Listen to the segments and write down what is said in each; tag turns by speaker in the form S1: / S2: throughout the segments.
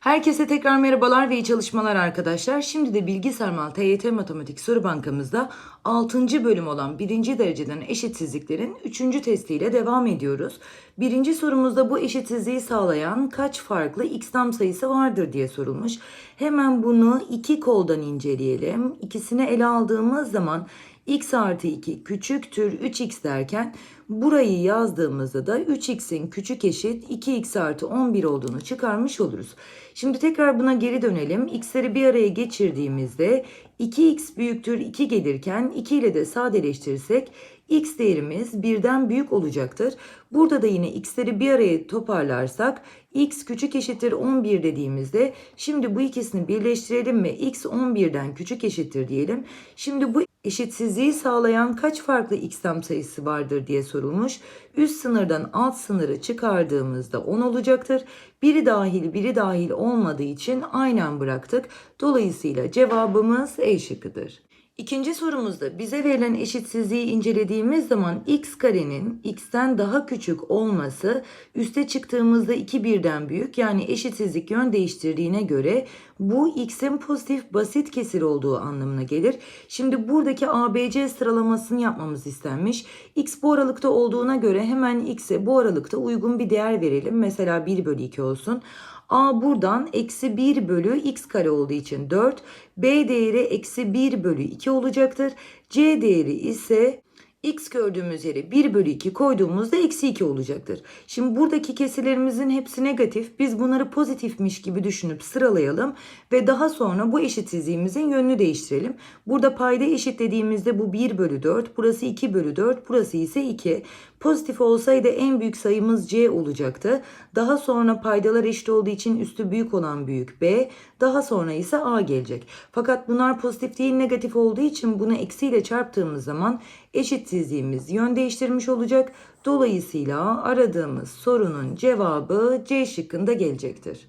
S1: Herkese tekrar merhabalar ve iyi çalışmalar arkadaşlar. Şimdi de Bilgi Sarmal TYT Matematik Soru Bankamızda 6. bölüm olan 1. dereceden eşitsizliklerin 3. testiyle devam ediyoruz. Birinci sorumuzda bu eşitsizliği sağlayan kaç farklı x tam sayısı vardır diye sorulmuş. Hemen bunu iki koldan inceleyelim. İkisini ele aldığımız zaman x artı 2 küçüktür 3x derken burayı yazdığımızda da 3x'in küçük eşit 2x artı 11 olduğunu çıkarmış oluruz. Şimdi tekrar buna geri dönelim. x'leri bir araya geçirdiğimizde 2x büyüktür 2 gelirken 2 ile de sadeleştirirsek x değerimiz birden büyük olacaktır. Burada da yine x'leri bir araya toparlarsak x küçük eşittir 11 dediğimizde şimdi bu ikisini birleştirelim ve x 11'den küçük eşittir diyelim. Şimdi bu eşitsizliği sağlayan kaç farklı x tam sayısı vardır diye sorulmuş. Üst sınırdan alt sınırı çıkardığımızda 10 olacaktır. Biri dahil biri dahil olmadığı için aynen bıraktık. Dolayısıyla cevabımız E şıkkıdır. İkinci sorumuzda bize verilen eşitsizliği incelediğimiz zaman x karenin x'ten daha küçük olması üste çıktığımızda 2 birden büyük yani eşitsizlik yön değiştirdiğine göre bu x'in pozitif basit kesir olduğu anlamına gelir. Şimdi buradaki ABC sıralamasını yapmamız istenmiş. x bu aralıkta olduğuna göre hemen x'e bu aralıkta uygun bir değer verelim. Mesela 1 bölü 2 olsun. A buradan eksi 1 bölü x kare olduğu için 4. B değeri eksi 1 bölü 2 olacaktır. C değeri ise x gördüğümüz yere 1 bölü 2 koyduğumuzda eksi 2 olacaktır. Şimdi buradaki kesirlerimizin hepsi negatif. Biz bunları pozitifmiş gibi düşünüp sıralayalım ve daha sonra bu eşitsizliğimizin yönünü değiştirelim. Burada payda eşitlediğimizde bu 1 bölü 4, burası 2 bölü 4, burası ise 2. Pozitif olsaydı en büyük sayımız C olacaktı. Daha sonra paydalar eşit olduğu için üstü büyük olan büyük B, daha sonra ise A gelecek. Fakat bunlar pozitif değil negatif olduğu için bunu eksiyle çarptığımız zaman eşitsizliğimiz yön değiştirmiş olacak. Dolayısıyla aradığımız sorunun cevabı C şıkkında gelecektir.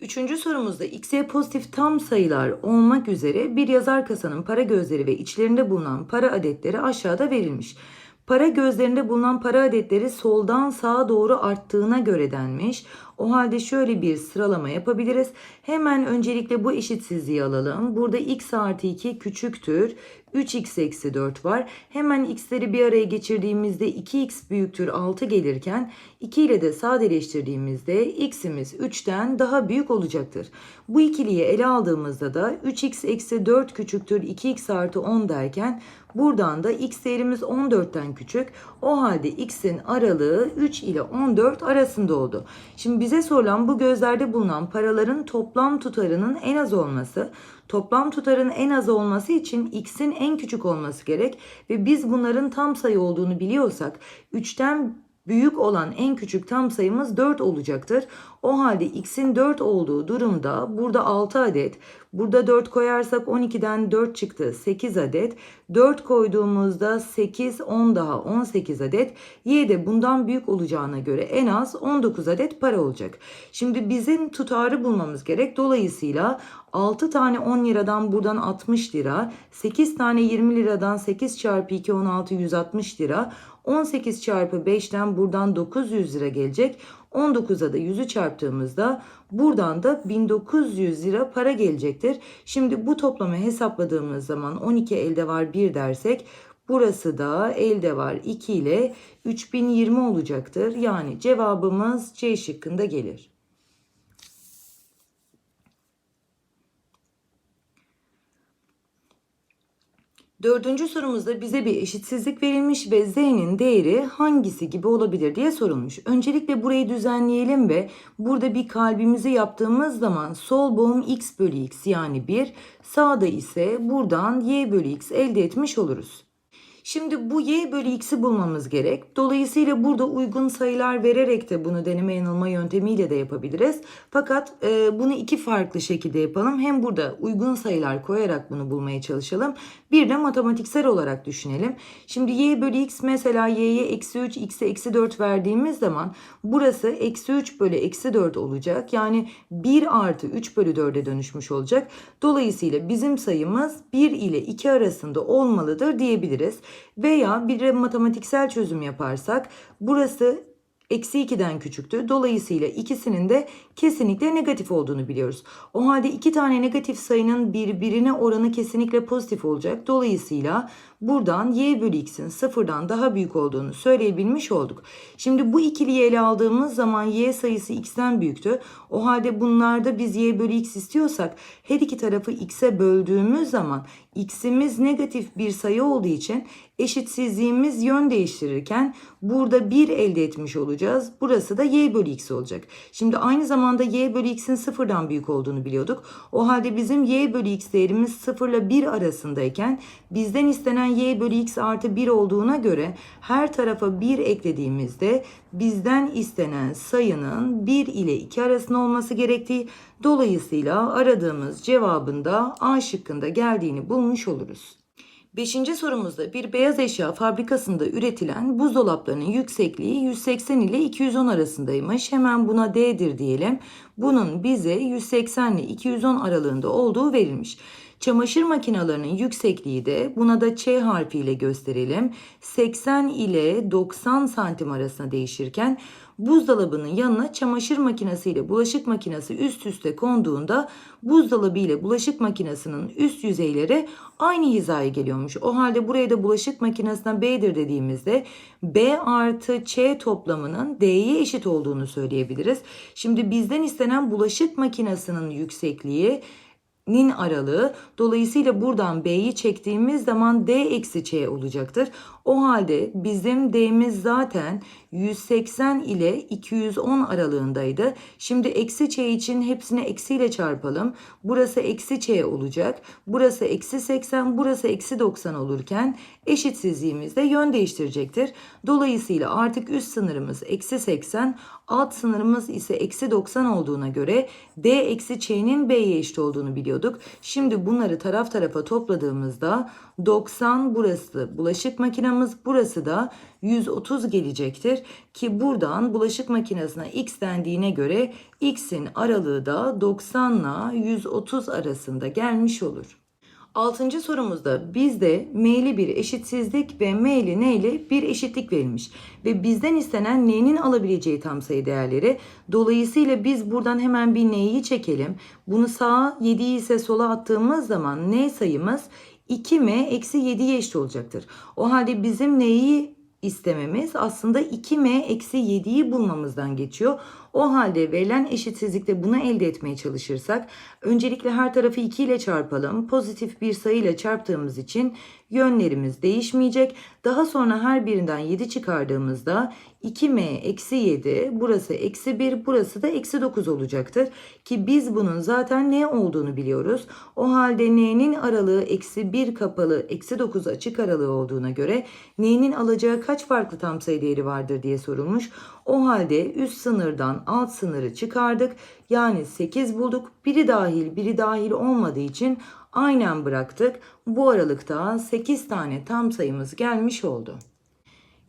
S1: Üçüncü sorumuzda x'e pozitif tam sayılar olmak üzere bir yazar kasanın para gözleri ve içlerinde bulunan para adetleri aşağıda verilmiş. Para gözlerinde bulunan para adetleri soldan sağa doğru arttığına göre denmiş. O halde şöyle bir sıralama yapabiliriz. Hemen öncelikle bu eşitsizliği alalım. Burada x artı 2 küçüktür. 3x eksi 4 var. Hemen x'leri bir araya geçirdiğimizde 2x büyüktür 6 gelirken 2 ile de sadeleştirdiğimizde x'imiz 3'ten daha büyük olacaktır. Bu ikiliyi ele aldığımızda da 3x eksi 4 küçüktür 2x artı 10 derken buradan da x değerimiz 14'ten küçük. O halde x'in aralığı 3 ile 14 arasında oldu. Şimdi bize sorulan bu gözlerde bulunan paraların toplam tutarının en az olması. Toplam tutarın en az olması için x'in en küçük olması gerek ve biz bunların tam sayı olduğunu biliyorsak 3'ten büyük olan en küçük tam sayımız 4 olacaktır. O halde x'in 4 olduğu durumda burada 6 adet, burada 4 koyarsak 12'den 4 çıktı 8 adet. 4 koyduğumuzda 8, 10 daha 18 adet. Y de bundan büyük olacağına göre en az 19 adet para olacak. Şimdi bizim tutarı bulmamız gerek. Dolayısıyla 6 tane 10 liradan buradan 60 lira, 8 tane 20 liradan 8 çarpı 2 16 160 lira, 18 çarpı 5'ten buradan 900 lira gelecek. 19'a da 100'ü çarptığımızda buradan da 1900 lira para gelecektir. Şimdi bu toplamı hesapladığımız zaman 12 elde var 1 dersek burası da elde var 2 ile 3020 olacaktır. Yani cevabımız C şıkkında gelir. Dördüncü sorumuzda bize bir eşitsizlik verilmiş ve z'nin değeri hangisi gibi olabilir diye sorulmuş. Öncelikle burayı düzenleyelim ve burada bir kalbimizi yaptığımız zaman sol boğum x bölü x yani 1, sağda ise buradan y bölü x elde etmiş oluruz. Şimdi bu y bölü x'i bulmamız gerek. Dolayısıyla burada uygun sayılar vererek de bunu deneme yanılma yöntemiyle de yapabiliriz. Fakat e, bunu iki farklı şekilde yapalım. Hem burada uygun sayılar koyarak bunu bulmaya çalışalım. Bir de matematiksel olarak düşünelim. Şimdi y bölü x mesela y'ye eksi 3, x'e eksi 4 verdiğimiz zaman burası eksi 3 bölü eksi 4 olacak. Yani 1 artı 3 bölü 4'e dönüşmüş olacak. Dolayısıyla bizim sayımız 1 ile 2 arasında olmalıdır diyebiliriz. Veya bir matematiksel çözüm yaparsak burası eksi 2'den küçüktü. Dolayısıyla ikisinin de kesinlikle negatif olduğunu biliyoruz. O halde iki tane negatif sayının birbirine oranı kesinlikle pozitif olacak. Dolayısıyla buradan y bölü x'in sıfırdan daha büyük olduğunu söyleyebilmiş olduk. Şimdi bu ikiliyi ele aldığımız zaman y sayısı x'ten büyüktü. O halde bunlarda biz y bölü x istiyorsak her iki tarafı x'e böldüğümüz zaman x'imiz negatif bir sayı olduğu için eşitsizliğimiz yön değiştirirken burada 1 elde etmiş olacağız. Burası da y bölü x olacak. Şimdi aynı zamanda y bölü x'in sıfırdan büyük olduğunu biliyorduk. O halde bizim y bölü x değerimiz 0 ile 1 arasındayken bizden istenen y bölü x artı 1 olduğuna göre her tarafa 1 eklediğimizde bizden istenen sayının 1 ile 2 arasında olması gerektiği dolayısıyla aradığımız cevabında A şıkkında geldiğini bulmuş oluruz. Beşinci sorumuzda bir beyaz eşya fabrikasında üretilen buzdolaplarının yüksekliği 180 ile 210 arasındaymış. Hemen buna D'dir diyelim. Bunun bize 180 ile 210 aralığında olduğu verilmiş. Çamaşır makinelerinin yüksekliği de buna da Ç harfiyle gösterelim. 80 ile 90 santim arasında değişirken buzdolabının yanına çamaşır makinesi ile bulaşık makinesi üst üste konduğunda buzdolabı ile bulaşık makinesinin üst yüzeyleri aynı hizaya geliyormuş. O halde buraya da bulaşık makinesine B'dir dediğimizde B artı Ç toplamının D'ye eşit olduğunu söyleyebiliriz. Şimdi bizden istenen bulaşık makinesinin yüksekliği nin aralığı. Dolayısıyla buradan B'yi çektiğimiz zaman D eksi Ç olacaktır. O halde bizim D'miz zaten 180 ile 210 aralığındaydı. Şimdi eksi Ç için hepsini eksiyle çarpalım. Burası eksi Ç olacak. Burası eksi 80, burası eksi 90 olurken eşitsizliğimiz de yön değiştirecektir. Dolayısıyla artık üst sınırımız eksi 80, alt sınırımız ise eksi 90 olduğuna göre D eksi Ç'nin B'ye eşit olduğunu biliyorduk. Şimdi bunları taraf tarafa topladığımızda 90 burası bulaşık makinamız burası da 130 gelecektir ki buradan bulaşık makinesine x dendiğine göre x'in aralığı da 90 ile 130 arasında gelmiş olur. Altıncı sorumuzda bizde m'li bir eşitsizlik ve m'li n ile bir eşitlik verilmiş. Ve bizden istenen n'nin alabileceği tam sayı değerleri. Dolayısıyla biz buradan hemen bir n'yi çekelim. Bunu sağa 7 ise sola attığımız zaman n sayımız 2m eksi 7'ye eşit olacaktır. O halde bizim n'yi istememiz aslında 2m eksi 7'yi bulmamızdan geçiyor. O halde verilen eşitsizlikte bunu elde etmeye çalışırsak öncelikle her tarafı 2 ile çarpalım. Pozitif bir sayı ile çarptığımız için yönlerimiz değişmeyecek. Daha sonra her birinden 7 çıkardığımızda 2m eksi 7 burası eksi 1 burası da eksi 9 olacaktır. Ki biz bunun zaten ne olduğunu biliyoruz. O halde n'nin aralığı eksi 1 kapalı eksi 9 açık aralığı olduğuna göre n'nin alacağı kaç farklı tam sayı değeri vardır diye sorulmuş. O halde üst sınırdan alt sınırı çıkardık. Yani 8 bulduk. Biri dahil biri dahil olmadığı için aynen bıraktık. Bu aralıkta 8 tane tam sayımız gelmiş oldu.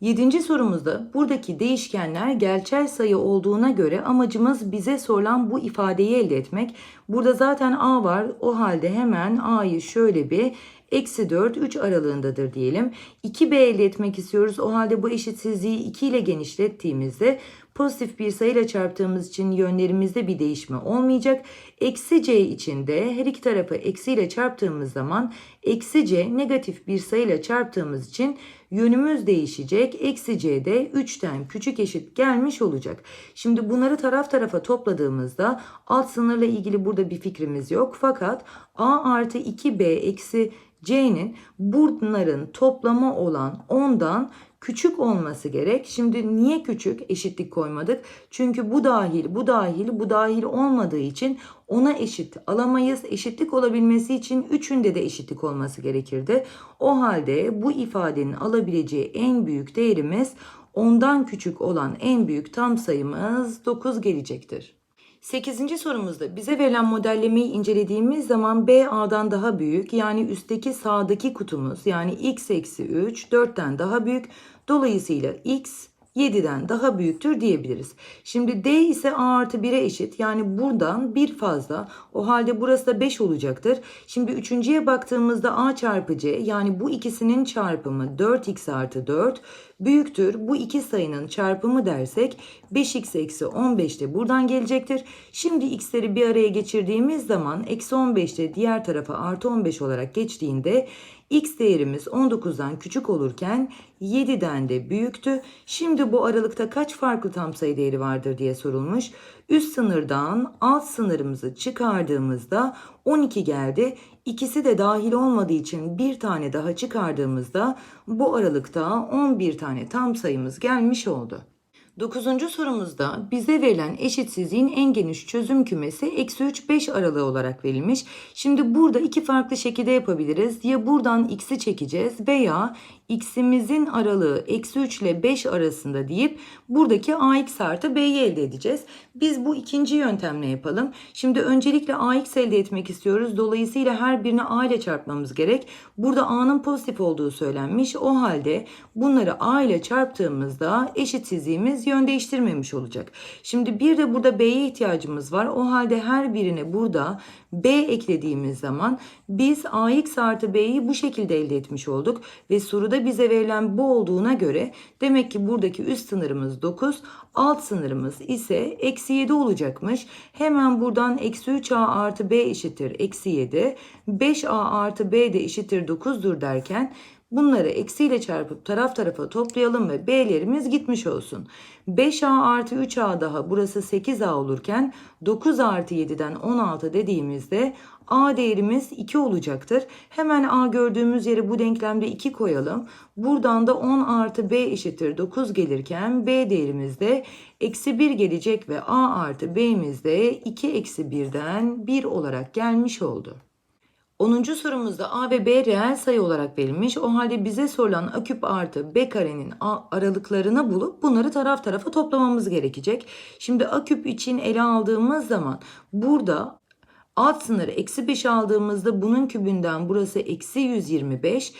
S1: Yedinci sorumuzda buradaki değişkenler gerçel sayı olduğuna göre amacımız bize sorulan bu ifadeyi elde etmek. Burada zaten a var. O halde hemen a'yı şöyle bir eksi 4 3 aralığındadır diyelim. 2b elde etmek istiyoruz. O halde bu eşitsizliği 2 ile genişlettiğimizde pozitif bir sayıyla çarptığımız için yönlerimizde bir değişme olmayacak. Eksi c için de her iki tarafı eksiyle çarptığımız zaman eksi c negatif bir sayıyla çarptığımız için yönümüz değişecek. Eksi c de 3'ten küçük eşit gelmiş olacak. Şimdi bunları taraf tarafa topladığımızda alt sınırla ilgili burada bir fikrimiz yok. Fakat a artı 2b eksi c'nin bunların toplamı olan 10'dan küçük olması gerek. Şimdi niye küçük eşitlik koymadık? Çünkü bu dahil, bu dahil, bu dahil olmadığı için ona eşit alamayız. Eşitlik olabilmesi için üçünde de eşitlik olması gerekirdi. O halde bu ifadenin alabileceği en büyük değerimiz ondan küçük olan en büyük tam sayımız 9 gelecektir. 8. sorumuzda bize verilen modellemeyi incelediğimiz zaman B A'dan daha büyük yani üstteki sağdaki kutumuz yani x eksi 3 4'ten daha büyük. Dolayısıyla x 7'den daha büyüktür diyebiliriz. Şimdi D ise A artı 1'e eşit. Yani buradan bir fazla. O halde burası da 5 olacaktır. Şimdi üçüncüye baktığımızda A çarpı C yani bu ikisinin çarpımı 4x artı 4 büyüktür. Bu iki sayının çarpımı dersek 5x eksi 15 de buradan gelecektir. Şimdi x'leri bir araya geçirdiğimiz zaman eksi 15 de diğer tarafa artı 15 olarak geçtiğinde x değerimiz 19'dan küçük olurken 7'den de büyüktü. Şimdi bu aralıkta kaç farklı tam sayı değeri vardır diye sorulmuş. Üst sınırdan alt sınırımızı çıkardığımızda 12 geldi. İkisi de dahil olmadığı için bir tane daha çıkardığımızda bu aralıkta 11 tane tam sayımız gelmiş oldu. Dokuzuncu sorumuzda bize verilen eşitsizliğin en geniş çözüm kümesi eksi 3 5 aralığı olarak verilmiş. Şimdi burada iki farklı şekilde yapabiliriz. Ya buradan x'i çekeceğiz veya x'imizin aralığı eksi 3 ile 5 arasında deyip buradaki ax artı b'yi elde edeceğiz. Biz bu ikinci yöntemle yapalım. Şimdi öncelikle ax elde etmek istiyoruz. Dolayısıyla her birini a ile çarpmamız gerek. Burada a'nın pozitif olduğu söylenmiş. O halde bunları a ile çarptığımızda eşitsizliğimiz yön değiştirmemiş olacak. Şimdi bir de burada b'ye ihtiyacımız var. O halde her birine burada b eklediğimiz zaman biz ax artı b'yi bu şekilde elde etmiş olduk. Ve soruda bize verilen bu olduğuna göre demek ki buradaki üst sınırımız 9, alt sınırımız ise eksi 7 olacakmış. Hemen buradan eksi 3a artı b eşittir eksi 7, 5a artı b de eşittir 9'dur derken Bunları eksiyle çarpıp taraf tarafa toplayalım ve b'lerimiz gitmiş olsun. 5a artı 3a daha burası 8a olurken 9 artı 7'den 16 dediğimizde a değerimiz 2 olacaktır. Hemen a gördüğümüz yere bu denklemde 2 koyalım. Buradan da 10 artı b eşittir 9 gelirken b değerimiz de eksi 1 gelecek ve a artı b'miz de 2 eksi 1'den 1 olarak gelmiş oldu. 10. sorumuzda a ve b reel sayı olarak verilmiş. O halde bize sorulan a küp artı b karenin aralıklarını bulup bunları taraf tarafa toplamamız gerekecek. Şimdi a küp için ele aldığımız zaman burada alt sınırı eksi 5 aldığımızda bunun kübünden burası eksi 125.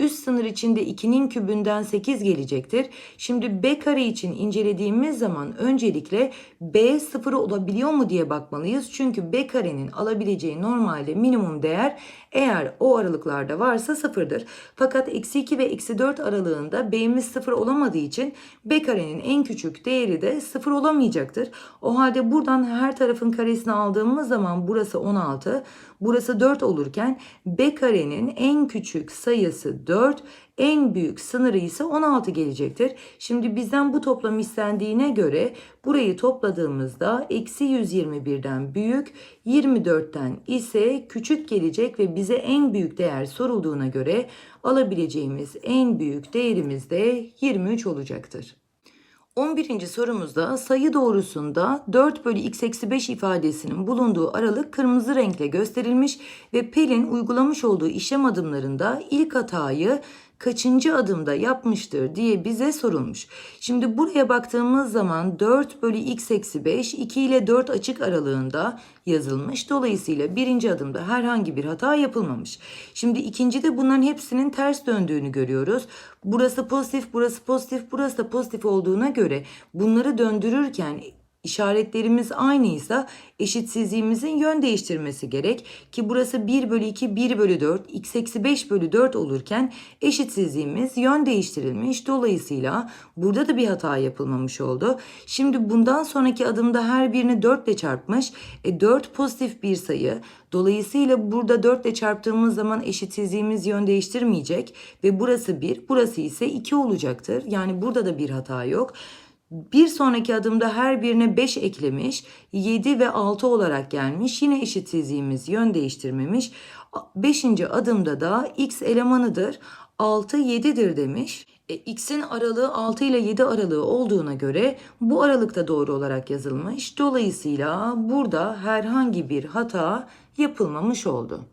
S1: Üst sınır içinde 2'nin kübünden 8 gelecektir. Şimdi b kare için incelediğimiz zaman öncelikle b sıfır olabiliyor mu diye bakmalıyız. Çünkü b karenin alabileceği normalde minimum değer eğer o aralıklarda varsa sıfırdır. Fakat eksi 2 ve eksi 4 aralığında b'miz sıfır olamadığı için b karenin en küçük değeri de sıfır olamayacaktır. O halde buradan her tarafın karesini aldığımız zaman burası 16, burası 4 olurken b karenin en küçük sayısı 4, en büyük sınırı ise 16 gelecektir. Şimdi bizden bu toplam istendiğine göre burayı topladığımızda eksi 121'den büyük 24'ten ise küçük gelecek ve bize en büyük değer sorulduğuna göre alabileceğimiz en büyük değerimiz de 23 olacaktır. 11. sorumuzda sayı doğrusunda 4 bölü x eksi 5 ifadesinin bulunduğu aralık kırmızı renkle gösterilmiş ve Pelin uygulamış olduğu işlem adımlarında ilk hatayı kaçıncı adımda yapmıştır diye bize sorulmuş. Şimdi buraya baktığımız zaman 4 bölü x eksi 5 2 ile 4 açık aralığında yazılmış. Dolayısıyla birinci adımda herhangi bir hata yapılmamış. Şimdi ikincide bunların hepsinin ters döndüğünü görüyoruz. Burası pozitif, burası pozitif, burası da pozitif olduğuna göre bunları döndürürken işaretlerimiz aynıysa eşitsizliğimizin yön değiştirmesi gerek ki burası 1 bölü 2 1 bölü 4 x eksi 5 bölü 4 olurken eşitsizliğimiz yön değiştirilmiş dolayısıyla burada da bir hata yapılmamış oldu. Şimdi bundan sonraki adımda her birini 4 ile çarpmış e, 4 pozitif bir sayı dolayısıyla burada 4 ile çarptığımız zaman eşitsizliğimiz yön değiştirmeyecek ve burası 1 burası ise 2 olacaktır yani burada da bir hata yok. Bir sonraki adımda her birine 5 eklemiş. 7 ve 6 olarak gelmiş. Yine eşitsizliğimiz yön değiştirmemiş. 5. adımda da x elemanıdır. 6 7'dir demiş. E, x'in aralığı 6 ile 7 aralığı olduğuna göre bu aralıkta doğru olarak yazılmış. Dolayısıyla burada herhangi bir hata yapılmamış oldu.